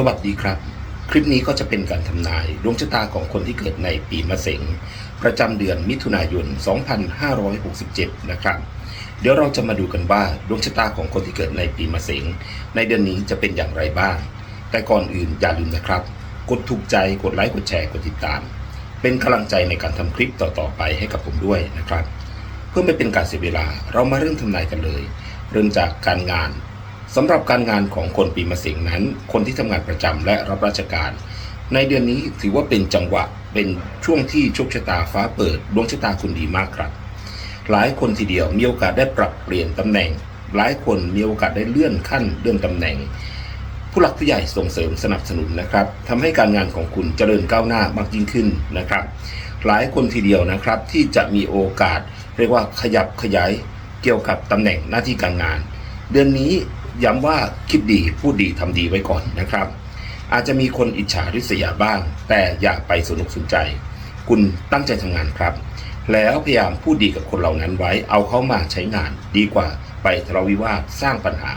สวัสดีครับ คลิปนี้ก็จะเป็นการทำนายดวงชะตาของคนที่เกิดในปีมะเสงประจำเดือนมิถุนายน 2567 นะครับ เดี๋ยวเราจะมาดูกันว่าดวงชะตาของคนที่เกิดในปีมะเสงในเดือนนี้จะเป็นอย่างไรบ้าง แต่ก่อนอื่นอย่าลืมนะครับ กดถูกใจกดไลค์กดแชร์กดติดตาม เป็นกำลังใจในการทำคลิปต่อๆไปให้กับผมด้วยนะครับ เพื่อไม่เป็นการเสียเวลาเรามาเริ่มทำนายกันเลย เริ่มจากการงาน สำหรับการงานของคนปีมะเสงนั้น คนที่ทำงานประจำและรับราชการ ในเดือนนี้ถือว่าเป็นจังหวะเป็นช่วงที่โชคชะตาฟ้าเปิดดวงชะตาคุณดีมากครับ หลายคนทีเดียวมีโอกาสได้ปรับเปลี่ยนตำแหน่ง หลายคนมีโอกาสได้เลื่อนขั้นเลื่อนตำแหน่ง ผู้หลักผู้ใหญ่ส่งเสริมสนับสนุนนะครับทำให้การงานของคุณเจริญก้าวหน้ามากยิ่งขึ้นนะครับ หลายคนทีเดียวนะครับที่จะมีโอกาส เรียกว่าขยับขยายเกี่ยวกับตำแหน่งหน้าที่การงาน เดือนนี้ ย้ำว่าคิดดีพูดดีทำดีไว้ก่อนนะครับ อาจจะมีคนอิจฉาริษยาบ้าง แต่อย่าไปสนุกสนใจ คุณตั้งใจทำงานครับ แล้วพยายามพูดดีกับคนเหล่านั้นไว้ เอาเข้ามาใช้งานดีกว่าไปทะเลาะวิวาทสร้างปัญหา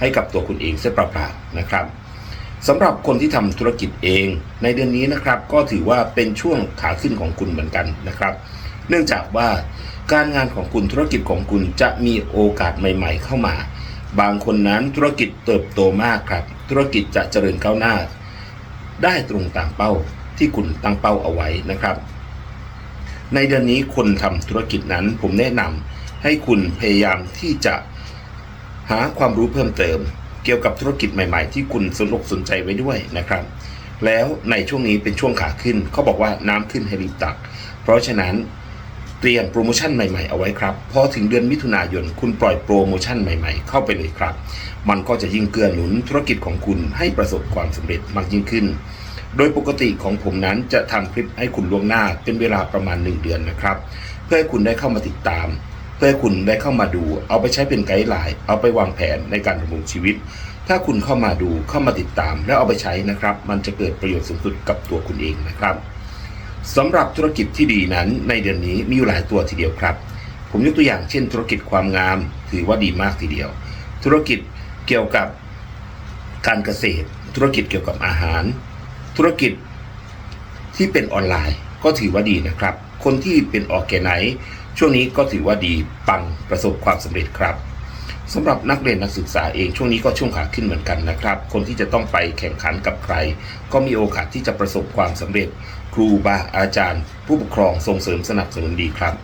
ให้กับตัวคุณเองเสียเปล่าๆนะครับสำหรับคนที่ทำธุรกิจเอง ในเดือนนี้นะครับก็ถือว่าเป็นช่วงขาขึ้นของคุณเหมือนกันนะครับ เนื่องจากว่าการงานของคุณธุรกิจของคุณจะมีโอกาสใหม่ ๆ เข้ามา บางคนนั้นธุรกิจเติบโตมากครับ ธุรกิจจะเจริญก้าวหน้า ได้ตรงตามเป้าที่คุณตั้งเป้าเอาไว้นะครับ ในเดือนนี้คนทำธุรกิจนั้นผมแนะนำให้คุณพยายามที่จะหาความรู้เพิ่มเติม เกี่ยวกับธุรกิจใหม่ ๆ ที่คุณสนอกสนใจไว้ด้วยนะครับ แล้วในช่วงนี้เป็นช่วงขาขึ้นเขาบอกว่าน้ำขึ้นให้รีบตัก เพราะฉะนั้น เตรียมโปรโมชั่นใหม่ๆเอาไว้ครับพอถึงเดือนมิถุนายนคุณปล่อยโปรโมชั่นใหม่ๆ เข้าไปเลยครับ มันก็จะยิ่งเกื้อหนุนธุรกิจของคุณให้ประสบความสำเร็จมากยิ่งขึ้น โดยปกติของผมนั้นจะทำคลิปให้คุณล่วงหน้าเป็นเวลาประมาณ 1 เดือนนะครับ เพื่อให้คุณได้เข้ามาติดตาม เพื่อให้คุณได้เข้ามาดู เอาไปใช้เป็นไกด์ไลน์เอาไปวางแผนในการดำรงชีวิต ถ้าคุณเข้ามาดูเข้ามาติดตาม แล้วเอาไปใช้นะครับ มันจะเกิดประโยชน์สูงสุดกับตัวคุณเองนะครับ สำหรับธุรกิจที่ดีนั้นในเดือนนี้มีอยู่หลายตัวทีเดียวครับ ผมยกตัวอย่างเช่น ธุรกิจความงามถือว่าดีมากทีเดียว ธุรกิจเกี่ยวกับการเกษตร ธุรกิจเกี่ยวกับอาหาร ธุรกิจที่เป็นออนไลน์ก็ถือว่าดีนะครับ คนที่เป็นออร์แกไนช่วงนี้ก็ถือว่าดีปังประสบความสำเร็จครับ สำหรับนักเรียนนักศึกษาเองช่วงนี้ก็ช่วงขาขึ้นเหมือนกันนะครับ คนที่จะต้องไปแข่งขันกับใคร ก็มีโอกาสที่จะประสบความสำเร็จ ครูบาอาจารย์ ผู้ปกครองส่งเสริมสนับสนุนดีครับ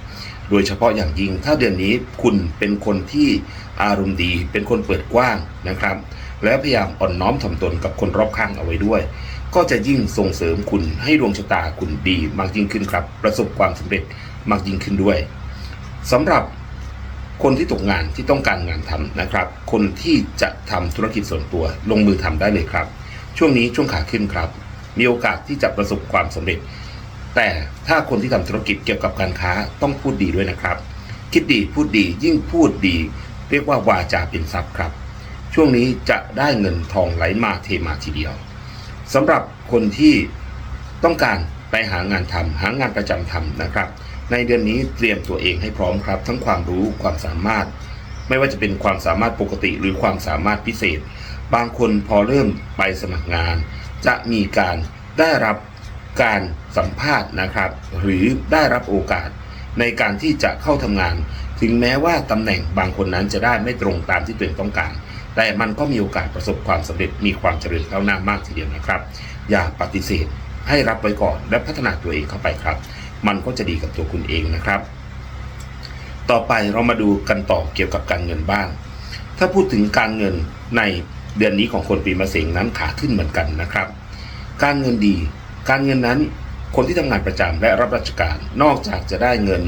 โดยเฉพาะอย่างยิ่งถ้าเดือนนี้คุณเป็นคนที่อารมณ์ดี เป็นคนเปิดกว้างนะครับ แล้วพยายามอ่อนน้อมถ่อมตนกับคนรอบข้างเอาไว้ด้วย ก็จะยิ่งส่งเสริมคุณให้ดวงชะตาคุณดีมากยิ่งขึ้นครับ ประสบความสำเร็จมากยิ่งขึ้นด้วยสำหรับ คนที่ตกงานที่ต้องการงานทำนะครับ คนที่จะทำธุรกิจส่วนตัว ลงมือทำได้เลยครับ ช่วงนี้ช่วงขาขึ้นครับ มีโอกาสที่จะประสบความสำเร็จ แต่ถ้าคนที่ทำธุรกิจเกี่ยวกับการค้าต้องพูดดีด้วยนะครับ คิดดีพูดดียิ่งพูดดี เรียกว่าวาจาเป็นทรัพย์ครับ ช่วงนี้จะได้เงินทองไหลมาเทมาทีเดียวสำหรับคนที่ต้องการไปหางานทำหางานประจำทำนะครับ ในเดือนนี้เตรียมตัวเองให้พร้อมครับ ทั้งความรู้ความสามารถ ไม่ว่าจะเป็นความสามารถปกติหรือความสามารถพิเศษ บางคนพอเริ่มไปสมัครงาน จะมีการได้รับการสัมภาษณ์นะครับ หรือได้รับโอกาสในการที่จะเข้าทำงาน ถึงแม้ว่าตำแหน่งบางคนนั้นจะได้ไม่ตรงตามที่ตัวเองต้องการ แต่มันก็มีโอกาสประสบความสำเร็จมีความเจริญก้าวหน้ามากทีเดียวนะครับ อย่าปฏิเสธให้รับไว้ก่อนและพัฒนาตัวเองเข้าไปครับ มันก็จะดีกับตัวคุณเองนะครับ ต่อไปเรามาดูกันต่อเกี่ยวกับการเงินบ้าง ถ้าพูดถึงการเงินในเดือนนี้ของคนปีมะเสงนั้นขาขึ้นเหมือนกันนะครับ การเงินดี การเงินนั้นคนที่ทำงานประจำและรับราชการ นอกจากจะได้เงิน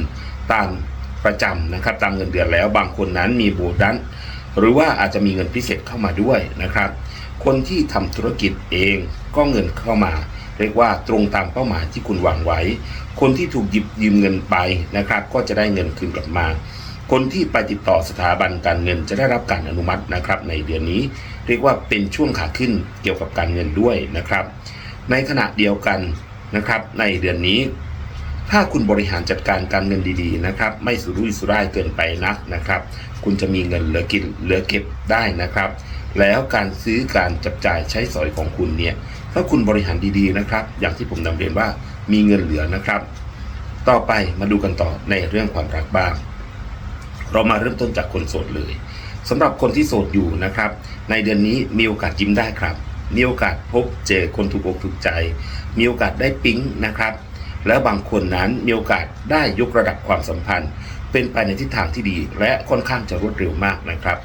ตามประจำนะครับ ตามเงินเดือนแล้วบางคนนั้นมีโบนัสหรือว่าอาจจะมีเงินพิเศษเข้ามาด้วยนะครับ คนที่ทำธุรกิจเองก็เงินเข้ามา เรียกว่าตรงตามเป้าหมายที่คุณวางไว้ คนที่ถูกหยิบยืมเงินไปนะครับ ก็จะได้เงินคืนกลับมา คนที่ไปติดต่อสถาบันการเงินจะได้รับการอนุมัตินะครับ ในเดือนนี้ เรียกว่าเป็นช่วงขาขึ้นเกี่ยวกับการเงินด้วยนะครับ ในขณะเดียวกันนะครับ ในเดือนนี้ ถ้าคุณบริหารจัดการการเงินดีๆนะครับ ไม่สุรุ่ยสุร่ายเกินไปนักนะครับ คุณจะมีเงินเหลือกินเหลือเก็บได้นะครับ แล้วการซื้อการจับจ่ายใช้สอยของคุณเนี่ย ถ้าคุณบริหารดีๆนะครับ อย่างที่ผมนำเรียนว่ามีเงินเหลือนะครับ ต่อไปมาดูกันต่อในเรื่องความรักบ้าง เรามาเริ่มต้นจากคนโสดเลยสำหรับคนที่โสดอยู่นะครับ ในเดือนนี้มีโอกาสยิ้มได้ครับ มีโอกาสพบเจอคนถูกอกถูกใจ มีโอกาสได้ปิ๊งนะครับ แล้วบางคนนั้นมีโอกาสได้ยกระดับความสัมพันธ์ เป็นไปในทิศทางที่ดี และค่อนข้างจะรวดเร็วมากนะครับ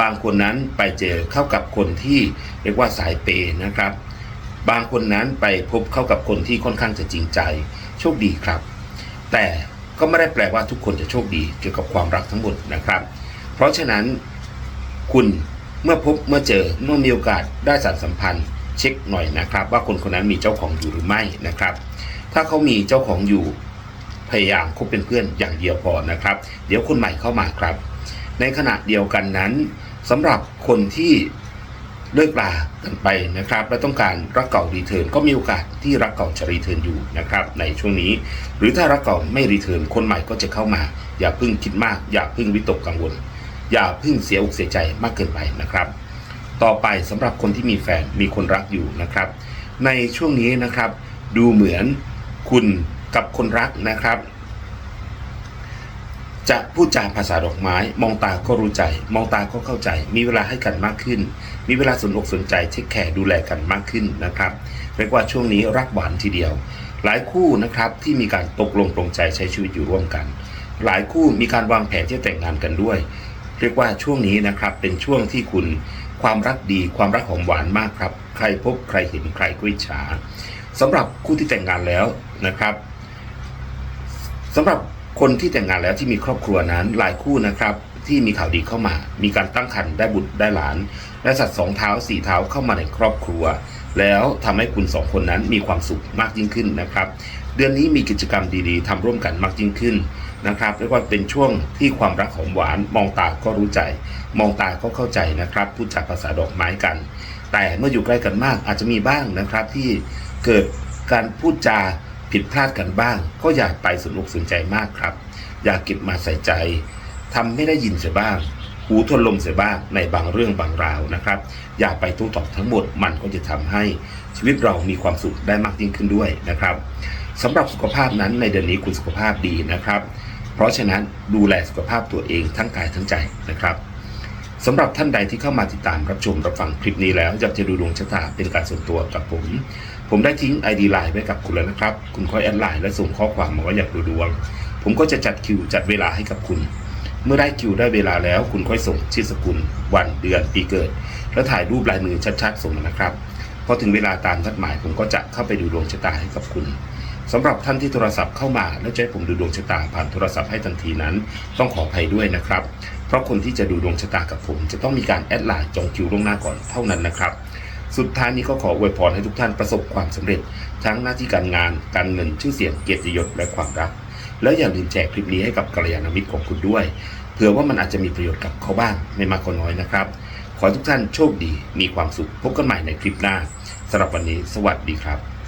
บางคนนั้นไปเจอเข้ากับคนที่เรียกว่าสายเปย์นะครับ บางคนนั้นไปพบเข้ากับคนที่ค่อนข้างจะจริงใจ โชคดีครับ แต่ก็ไม่ได้แปลว่าทุกคนจะโชคดีเกี่ยวกับความรักทั้งหมดนะครับ เพราะฉะนั้นคุณเมื่อพบเมื่อเจอเมื่อมีโอกาสได้สารสัมพันธ์ เช็คหน่อยนะครับ ว่าคนคนนั้นมีเจ้าของอยู่หรือไม่นะครับ ถ้าเขามีเจ้าของอยู่พยายามคบเป็นเพื่อนอย่างเดียวพอนะครับ เดี๋ยวคนใหม่เข้ามาครับ ในขณะเดียวกันนั้นสำหรับคนที่ เลิกลากันไปนะครับ และต้องการรักเก่ารีเทิร์นก็มีโอกาสที่รักเก่าจะรีเทิร์นอยู่นะครับในช่วงนี้ หรือถ้ารักเก่าไม่รีเทิร์นคนใหม่ก็จะเข้ามา อย่าเพิ่งคิดมาก อย่าเพิ่งวิตกกังวล อย่าเพิ่งเสียอกเสียใจมากเกินไปนะครับ ต่อไปสำหรับคนที่มีแฟนมีคนรักอยู่นะครับ ในช่วงนี้นะครับ ดูเหมือนคุณกับคนรักนะครับ จะพูดจาภาษาดอกไม้ มองตาก็รู้ใจ มองตาก็เข้าใจ มีเวลาให้กันมากขึ้น มีเวลาสนอกสนใจเช็คแคร์ดูแลกันมากขึ้นนะครับเรียกว่าช่วงนี้รักหวานทีเดียว หลายคู่นะครับที่มีการตกลงปรงใจใช้ชีวิตอยู่ร่วมกัน หลายคู่มีการวางแผนที่จะแต่งงานกันด้วย เรียกว่าช่วงนี้นะครับเป็นช่วงที่คุณความรักดีความรักหอมหวานมากครับ ใครพบใครเห็นใครก็อิจฉาสำหรับคู่ที่แต่งงานแล้วนะครับสำหรับ คนที่แต่งงานแล้วที่มีครอบครัวนั้นหลายคู่นะครับ ที่มีข่าวดีเข้ามา มีการตั้งครรภ์ได้บุตรได้หลาน และสัตว์สองเท้าสี่เท้าเข้ามาในครอบครัว แล้วทำให้คุณสองคนนั้นมีความสุขมากยิ่งขึ้นนะครับ เดือนนี้มีกิจกรรมดีๆทำร่วมกันมากยิ่งขึ้นนะครับเรียกว่าเป็นช่วงที่ความรักหอมหวาน มองตาก็รู้ใจ มองตาก็เข้าใจนะครับพูดจากภาษาดอกไม้กัน แต่เมื่ออยู่ใกล้กันมากอาจจะมีบ้างนะครับที่เกิดการพูดจา ผิดพลาดกันบ้าง ก็อย่าไปสนุกสนใจมากครับ อย่าเก็บมาใส่ใจทำไม่ได้ยินเสียบ้าง หูทนลมเสียบ้างในบางเรื่องบางราวนะครับ อย่าไปโต้ตอบทั้งหมดมันก็จะทำให้ชีวิตเรามีความสุขได้มากยิ่งขึ้นด้วยนะครับสำหรับสุขภาพนั้นในเดือนนี้คุณสุขภาพดีนะครับ เพราะฉะนั้นดูแลสุขภาพตัวเองทั้งกายทั้งใจนะครับ สำหรับท่านใดที่เข้ามาติดตามรับชมรับฟังคลิปนี้แล้วอยากจะดูดวงชะตาเป็นการส่วนตัวกับผม ผมได้ทิ้ง ID ไลน์ไว้กับคุณแล้วนะครับ คุณค่อยแอดไลน์และส่งข้อความมาว่าอยากดูดวง ผมก็จะจัดคิวจัดเวลาให้กับคุณ เมื่อได้คิวได้เวลาแล้ว คุณค่อยส่งชื่อสกุล วันเดือนปีเกิด แล้วถ่ายรูปลายมือชัดๆ ส่งมานะครับพอถึงเวลาตามนัดหมายผมก็จะเข้าไปดูดวงชะตาให้กับคุณ สำหรับท่านที่โทรศัพท์เข้ามาแล้วจะให้ผมดูดวงชะตาผ่านโทรศัพท์ให้ทันทีนั้น ต้องขออภัยด้วยนะครับ เพราะคนที่จะดูดวงชะตากับผม จะต้องมีการแอดไลน์จองคิวล่วงหน้าก่อนเท่านั้นนะครับ สุดท้ายนี้ก็ขออวยพรให้ทุกท่านประสบความสำเร็จ ทั้งหน้าที่การงาน การเงินชื่อเสียงเกียรติยศและความรัก แล้วอย่าลืมแชร์คลิปนี้ให้กับกัลยาณมิตรของคุณด้วยเผื่อว่ามันอาจจะมีประโยชน์กับเขาบ้างไม่มากก็น้อยนะครับ ขอทุกท่านโชคดีมีความสุขพบกันใหม่ในคลิปหน้าสำหรับวันนี้ สวัสดีครับ